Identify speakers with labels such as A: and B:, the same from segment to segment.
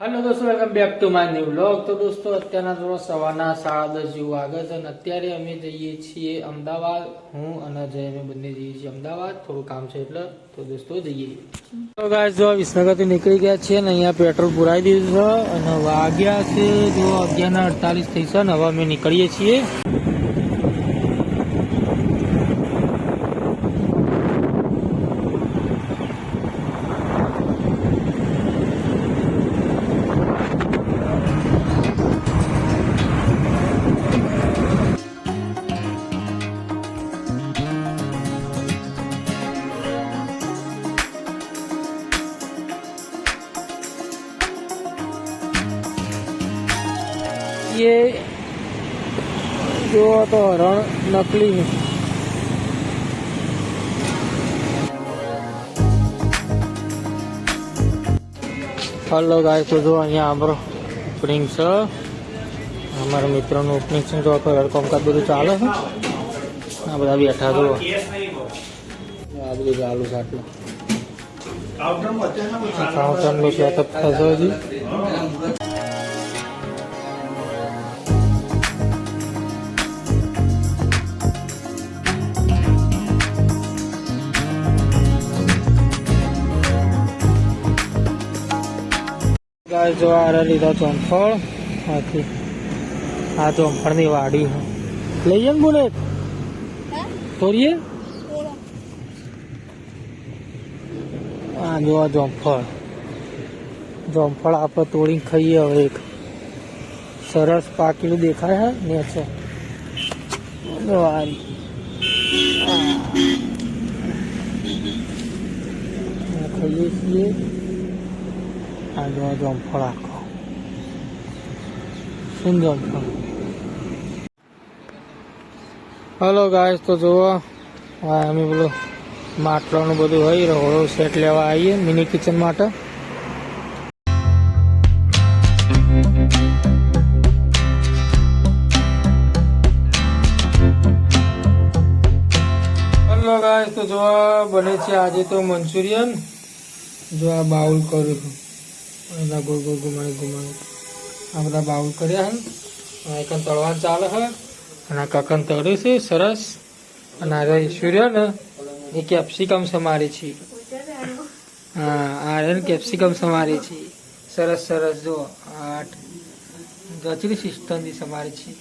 A: Hello દોસ્તો welcome back to my new blog તો દોસ્તો, અત્યારના થોડો સવારના સાડા દસ જેવું આગળ છે અને અત્યારે અમે જઈએ છીએ અમદાવાદ. હું અને જય અમે બંને જઈએ છીએ અમદાવાદ. થોડું કામ છે એટલે તો દોસ્તો જઈએ. તો ગાય જો વિસનગરથી નીકળી ગયા છીએ અને અહીંયા પેટ્રોલ પુરાઈ દીધું છે અને વાગ્યા છે, જો અગિયાર ને અડતાલીસ થઈ છે અને હવે અમે નીકળીએ છીએ. ये જો તો હરણ નકલી હલો ગાય તો જો અહીંયા અમારો ઓપનિંગ છે. અમારા મિત્રોનું ઓપનિંગ છે જો તો કામકાજ બધું ચાલે છે. આ બધા બેઠા જો આ બધું ચાલુ છે આટલું. કાઉન્ટરનું સેટઅપ થશે હજી. ગાય જો આ લીધા ચોંફળ આથી આ ચોંફળની વાડી લઈ જાય ને બુલેટ તોડીએ? આ જો આ જોમફળ જોમફળ આપણે તોડીને ખાઈએ હવે એક. સરસ પાકેલું દેખાય હે ને છે ખાઈએ છીએ. આ જો જોમફળ આખો શું જોમફળ હલો ગાઈસ તો જુઓ. આ અમે પેલું માટલાનું બધું હોય રહોળો સેટ લેવા આવીએ મિની કિચન માટે. તો જોવા બને છે આજે તો મંચુરિયન. જો આ બાઉલ છે બધા ગોળ ગોળ ઘુમાડી ઘુમાડી આ બધા બાઉલ કર્યા હે. એકન એક તળવા ચાલે હે. અને કાકન તળ્યું છે, સરસ. અને આ ઈશ્વર્ય ને એ કેપ્સિકમ સમારે છે. હા, આ એને કેપ્સિકમ સમારે છે. સરસ સરસ જો આઠ. ગચરી સિસ્ટમથી સમારે છે.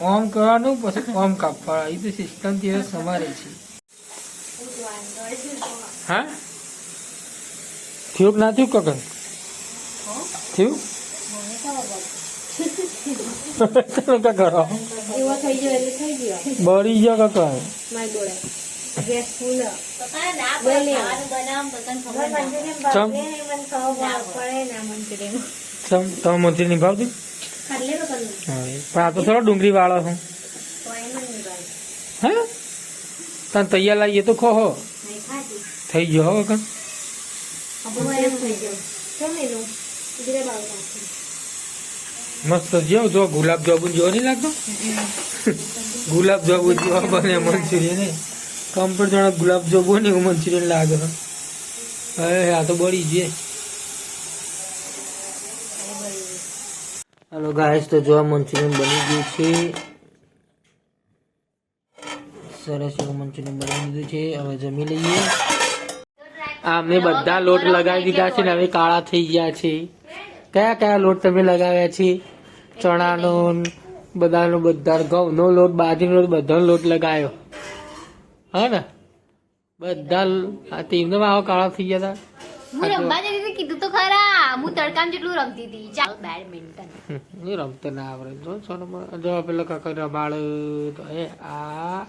A: ઓમ કરવાનું, પછી ઓમ કાપવા. એ તો સિસ્ટમથી સમારે છે. હા? થયું ના થયું કગન થયું? તમે ક્યાં કરો. બળી ગયો કકન તમે મંત્રી નિભાવતી? હા, પણ આ તો થોડો ડુંગળી વાળો છું. હે? તને તૈયાર લાવીએ તો ખો થઈ ગયો હો કકન મસ્ત જેવું જો ગુલાબ જાંબુ જેવો નહીં લાગતો? ગુલાબ જાંબુ જેવો બને મંચુરિયન ને જણા ગુલાબ જાંબુ ને મંચુરિયન લાગે. હવે આ તો બળી છે. હાલો ગાઈસ તો જો મંચુરિયન બની ગયું છે. સરસ એવું મંચુરિયન બની દીધું છે. હવે જમી લઈએ. આ અમે બધા લોટ લગાવી દીધા છે ને હવે કાળા થઈ ગયા છે. કયા કયા લોટ તમે લગાવ્યા છે? ચણાનો બધાનો બધા ઘઉંનો લોટ બાજરીનો લોટ બધાનો લોટ લગાવ્યો. હા ને? બધા આ તેમને આવો કાળા થઈ ગયા
B: હું રમવા જતી હતી કીધું તો ખરા. હું તડકામ જેટલું રમતી હતી. ચાલ બેડમિન્ટન
A: હતા એ રમતો ના આવડે. જો સોનો જો પેલો કાકા રમાડ તો એ આ